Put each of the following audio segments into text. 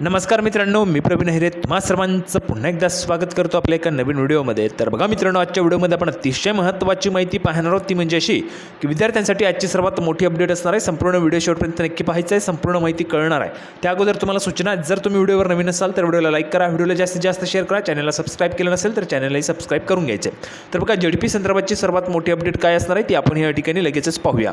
नमस्कार मित्रांनो मी प्रवीण हिरे. तुम्हा सर्वांचं पुन्हा एकदा स्वागत करतो आपल्या एका नवीन व्हिडिओमध्ये. तर बघा मित्रांनो आजच्या व्हिडिओमध्ये आपण अतिशय महत्त्वाची माहिती पाहणार आहोत ती म्हणजे अशी की विद्यार्थ्यांसाठी आजची सर्वात मोठी अपडेट असणार आहे. संपूर्ण व्हिडिओ शेवटपर्यंत नक्की पाहायचं आहे. संपूर्ण माहिती कळणार आहे. त्या अगोदर तुम्हाला सूचना जर तुम्ही व्हिडिओवर नवीन असाल तर व्हिडिओला लाईक करा. व्हिडिओला जास्तीत जास्त शेअर करा. चॅनलला सबस्क्राईब केलं नसेल तर चॅनलही सबस्क्राईब करून घ्यायचे. तर बघा जेडपी संदर्भातची सर्वात मोठी अपडेट काय असणार आहे ती आपण या ठिकाणी लगेचच पाहूया.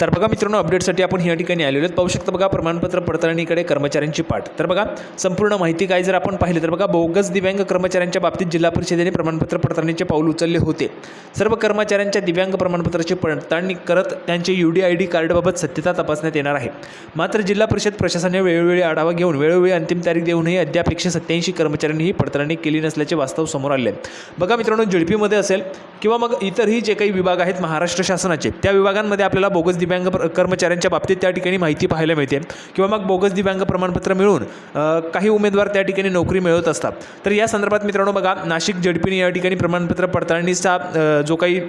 तर बघा मित्रांनो अपडेटसाठी आपण या ठिकाणी आलेलो आहेत. पाहू शकता बघा प्रमाणपत्र पडताळणीकडे कर्मचाऱ्यांची पाठ. तर बघा संपूर्ण माहिती काय जर आपण पाहिली तर बघा बोगस दिव्यांग कर्मचाऱ्यांच्या बाबतीत जिल्हा परिषदेने प्रमाणपत्र पडताळणीचे पाऊल उचलले होते. सर्व कर्मचाऱ्यांच्या दिव्यांग प्रमाणपत्राची पडताळणी करत त्यांचे यू डी आय डी कार्डबाबत सत्यता तपासण्यात येणार आहे. मात्र जिल्हा परिषद प्रशासनाने वेळोवेळी आढावा घेऊन वेळोवेळी अंतिम तारीख देऊनही अद्याप एकशे सत्याऐंशी कर्मचाऱ्यांनी ही पडताळणी केली नसल्याचे वास्तव समोर आले. बघा मित्रांनो जेडपीमध्ये असेल किंवा मग इतरही जे काही विभाग आहेत महाराष्ट्र शासनाचे त्या विभागांमध्ये आपल्याला बोगस दिव्यांग प्र- कर्मचाऱ्यांच्या बाबतीत त्या ठिकाणी माहिती पाहायला मिळते. किंवा मग बोगस दिव्यांग प्रमाणपत्र मिळून काही उमेदवार त्या ठिकाणी नोकरी मिळवत असतात. तर या संदर्भात मित्रांनो बघा नाशिक जडपीने या ठिकाणी प्रमाणपत्र पडताळणीचा जो काही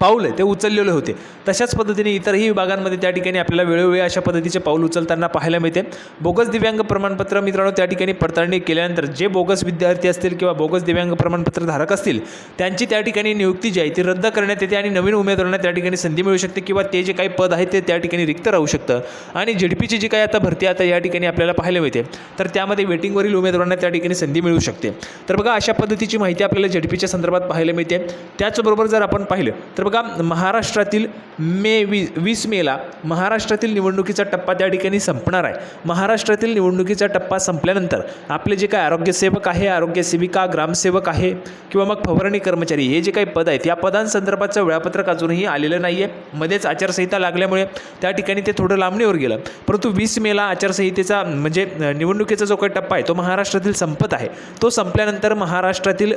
पाऊल आहे ते उचललेले होते. तशाच पद्धतीने इतरही विभागांमध्ये त्या ठिकाणी आपल्याला वेळोवेळी अशा पद्धतीचे पाऊल उचलताना पाहायला मिळते. बोगस दिव्यांग प्रमाणपत्र मित्रांनो त्या ठिकाणी पडताळणी केल्यानंतर जे बोगस विद्यार्थी असतील किंवा बोगस दिव्यांग प्रमाणपत्र धारक असतील त्यांची त्या ठिकाणी नियुक्ती जी आहे ती रद्द करण्यात येते आणि नवीन उमेदवारांना त्या ठिकाणी संधी मिळू शकते किंवा ते जे काही पद आहे ते त्या ठिकाणी रिक्त राहू शकतं. आणि झेडपीची जी काही आता भरती आता या ठिकाणी आपल्याला पाहायला मिळते. तर त्यामध्ये वेटिंगवरील उमेदवारांना त्या ठिकाणी संधी मिळू शकते. तर बघा अशा पद्धतीची माहिती आपल्याला झेडपीच्या संदर्भात पाहायला मिळते. त्याचबरोबर जर आपण पाहिलं तर बघा महाराष्ट्रातील मे वी वीस मेला महाराष्ट्रातील निवडणुकीचा टप्पा त्या ठिकाणी संपणार आहे. महाराष्ट्रातील निवडणुकीचा टप्पा संपल्यानंतर आपले जे काही आरोग्यसेवक आहे आरोग्यसेविका ग्रामसेवक आहे किंवा मग फवारणी कर्मचारी हे जे काही पद आहेत या पदांसंदर्भाचं वेळापत्रक अजूनही आलेलं नाही आहे मध्येच आचारसंहिता लागल्यामुळे त्या ठिकाणी ते थोडं लांबणीवर गेलं. परंतु वीस मेला आचारसंहितेचा म्हणजे निवडणुकीचा जो काही टप्पा आहे तो महाराष्ट्रातील संपत आहे. तो संपल्यानंतर महाराष्ट्रातील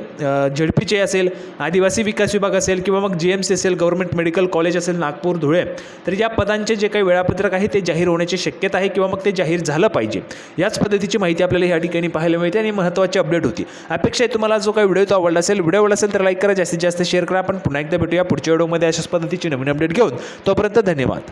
झडपीचे असेल आदिवासी विकास विभाग असेल किंवा मग जी एम सी असेल गव्हर्नमेंट मेडिकल कॉलेज असेल नागपूर धुळे तर या पदांचे जे काही वेळापत्रक आहे ते जाहीर होण्याची शक्यता आहे किंवा मग ते जाहीर झालं पाहिजे. याच पद्धतीची माहिती आपल्याला या ठिकाणी पाहायला मिळते आणि महत्त्वाची अपडेट होती. अपेक्षा आहे तुम्हाला जो काही व्हिडिओ तो आवडला असेल व्हिडिओ आवडला असेल तर लाईक करा जास्तीत जास्त शेअर करा. आपण पुन्हा एकदा भेटूया पुढच्या व्हिडिओमध्ये अशाच पद्धतीची नवीन अपडेट घेऊन. तोपर्यंत धन्यवाद.